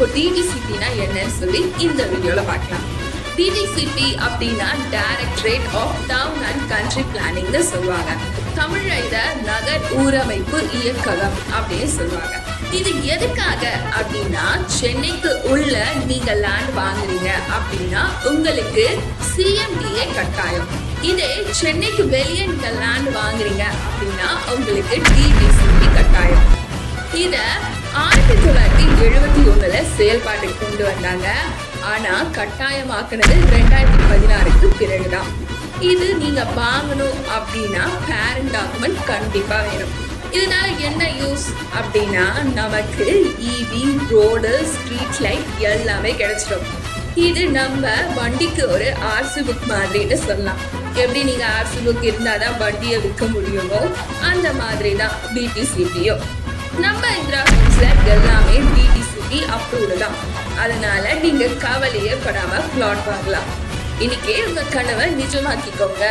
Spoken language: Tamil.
இப்போ டிடிசிபினா என்னன்னு சொல்லி இந்த வீடியோல பார்க்கலாம். டிடிசிபி அப்படின்னா directorate of town and country பிளானிங்னு சொல்லுவாங்க. தமிழ இத நகர் ஊரமைப்பு இயக்ககம் அப்படின்னு சொல்லுவாங்க. இது எதுக்காக அப்படின்னா சென்னைக்கு உள்ள நீங்க லேண்ட் வாங்குறீங்க அப்படின்னா உங்களுக்கு சிஎம்டிஏ கட்டாயம். இதே சென்னைக்கு வெளியே நீங்க லேண்ட் வாங்குறீங்க அப்படின்னா உங்களுக்கு டிடிசிபி கட்டாயம். இத ஆயிரத்தி தொள்ளாயிரத்தி எழுபத்தி ஒண்ணுல செயல்பாட்டுக்கு கொண்டு வந்தாங்க. ஆனா கட்டாயமாக்குனது ரெண்டாயிரத்தி பதினாறுக்கு பிறகுதான். இது நீங்க வாங்கணும் அப்படின்னா பேரண்ட் டாக்குமெண்ட் கண்டிப்பா வேணும். இதனால என்ன யூஸ் அப்படின்னா நமக்கு இவி ரோடு ஸ்ட்ரீட் லைட் எல்லாமே கிடைச்சிடும். இது நம்ம வண்டிக்கு ஒரு ஆர்சி புக் மாதிரின்னு சொல்லலாம். எப்படி நீங்க ஆர்சி புக் இருந்தாதான் வண்டியை விற்க முடியுமோ அந்த மாதிரி தான் பிபிசிபியோ நம்ம இந்திரா ஹோம்ஸ்ல எல்லாமே டிடிசிபி அப்ரூவ்டு தான். அதனால நீங்க கவலையே படாம பிளாட் வாங்கலாம் இன்னைக்கே உங்க கனவை நிஜமாக்கிக்கோங்க.